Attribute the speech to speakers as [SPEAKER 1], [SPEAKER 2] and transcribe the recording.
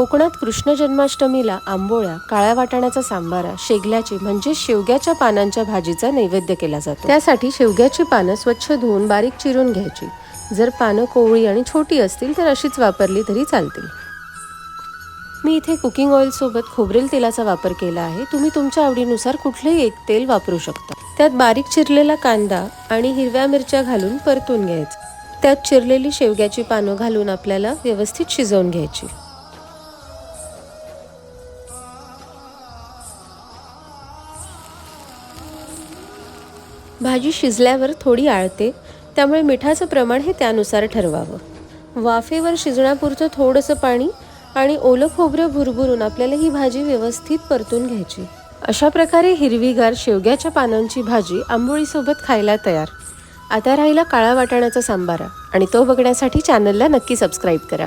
[SPEAKER 1] कोकणात कृष्ण जन्माष्टमीला आंबोळ्या काळ्या वाटाण्याचा सांबारा शेगल्याची म्हणजे शेवग्याच्या पानांच्या भाजीचा नैवेद्य केला जातो. त्यासाठी शेवग्याची पानं स्वच्छ धुवून बारीक चिरून घ्यायची. जर पानं कोवळी आणि छोटी असतील तर अशीच वापरली तरी चालतील. मी इथे कुकिंग ऑइल सोबत खोबरेल तेलाचा वापर केला आहे. तुम्ही तुमच्या आवडीनुसार कुठलंही एक तेल वापरू शकता. त्यात बारीक चिरलेला कांदा आणि हिरव्या मिरच्या घालून परतून घ्यायचं. त्यात चिरलेली शेवग्याची पानं घालून आपल्याला व्यवस्थित शिजवून घ्यायची. भाजी शिजल्यावर थोडी आळते त्यामुळे मिठाचं प्रमाण हे त्यानुसार ठरवावं. वाफेवर शिजण्यापुरतं थोडंसं पाणी आणि ओलं खोबरं भुरभुरून आपल्याला ही भाजी व्यवस्थित परतून घ्यायची. अशा प्रकारे हिरवीगार शेवग्याच्या पानांची भाजी आंबोळीसोबत खायला तयार. आता राहिला काळा वाटाण्याचा सांबारा आणि तो बघण्यासाठी चॅनलला नक्की सबस्क्राईब करा.